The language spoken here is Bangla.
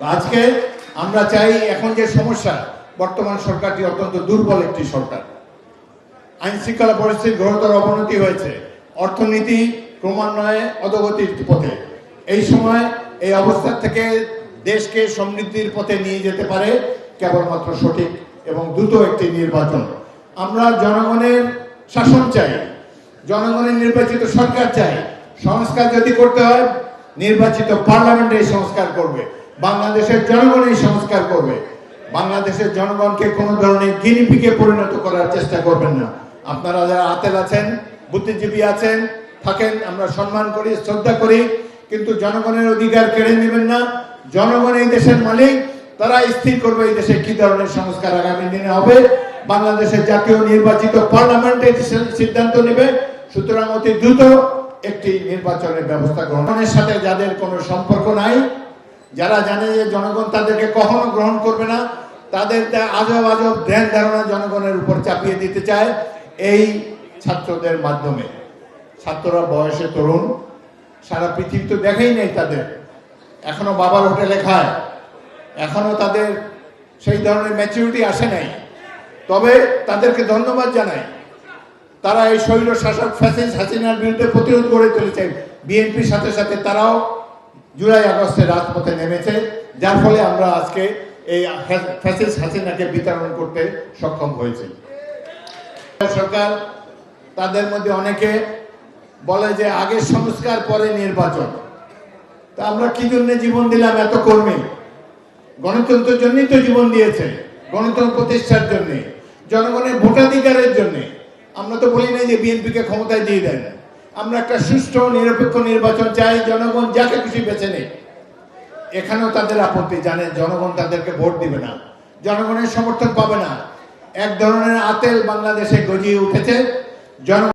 আজকে আমরা চাই এখন যে সমস্যা, বর্তমান সরকারটি অত্যন্ত দুর্বল একটি সরকার। আইন শৃঙ্খলা পরিস্থিতির ঘোরতর অবনতি হয়েছে। অর্থনীতি ক্রমান্বয়ে অধগতির পথে। এই সময় এই অবস্থা থেকে দেশকে সমৃদ্ধির পথে নিয়ে যেতে পারে কেবলমাত্র সঠিক এবং দ্রুত একটি নির্বাচন। আমরা জনগণের শাসন চাই, জনগণের নির্বাচিত সরকার চাই। সংস্কার যদি করতে হয়, নির্বাচিত পার্লামেন্ট এই সংস্কার করবে। বাংলাদেশের জনগণ এই সংস্কার করবে। বাংলাদেশের জনগণকে কোনো ধরনের গিনিপিকে পরিণত করার চেষ্টা করবেন না। আপনারা যারা আতেল আছেন, বুদ্ধিজীবী আছেন, থাকেন, আমরা সম্মান করি, শ্রদ্ধা করি, কিন্তু জনগণের অধিকার কেড়ে নেবেন না। জনগণ এই দেশের মালিক, তারা স্থির করবে এই দেশে কি ধরনের সংস্কার আগামী দিনে হবে। বাংলাদেশের জাতীয় নির্বাচিত পার্লামেন্ট সিদ্ধান্ত নেবে, সুতরাং অতি দ্রুত একটি নির্বাচনের ব্যবস্থা গ্রহণের সাথে যাদের কোনো সম্পর্ক নাই যারা জানে যে জনগণ তাদেরকে কখনো গ্রহণ করবে না তাদের আজব আজব ধ্যান ধারণা জনগণের উপর চাপিয়ে দিতে চায় এই ছাত্রদের মাধ্যমে। ছাত্ররা বয়সে তরুণ, সারা পৃথিবী তো দেখেই নেই তাদের। এখনও বাবার হোটেলে খায়, এখনও তাদের সেই ধরনের ম্যাচুরিটি আসে নাই। তবে তাদেরকে ধন্যবাদ জানাই, তারা এই শৈল শাসক ফ্যাসিস হাসিনার বিরুদ্ধে প্রতিরোধ গড়ে তুলেছে বিএনপির সাথে সাথে তারাও জুলাই আগস্টে রাজপথে নেমেছে, যার ফলে আমরা আজকে এই ফ্যাসিস হাসিনাকে বিতরণ করতে সক্ষম হয়েছি। সরকার, তাদের মধ্যে অনেকে বলে যে আগে সংস্কার, পরে নির্বাচন। তা আমরা কি জন্য জীবন দিলাম এত কর্মী? গণতন্ত্রের জন্যই তো জীবন দিয়েছে, গণতন্ত্র প্রতিষ্ঠার জন্যে, জনগণের ভোটাধিকারের জন্যে। আমরা তো বলি না যে বিএনপিকে ক্ষমতায় দিয়ে দেন। আমরা একটা সুষ্ঠু, নিরপেক্ষ নির্বাচন চাই, জনগণ যাকে খুশি বেছে নেই এখানেও তাদের আপত্তি জানে জনগণ তাদেরকে ভোট দিবে না। জনগণের সমর্থন পাবে না। এক ধরনের আতেল বাংলাদেশে গজিয়ে উঠেছে। জন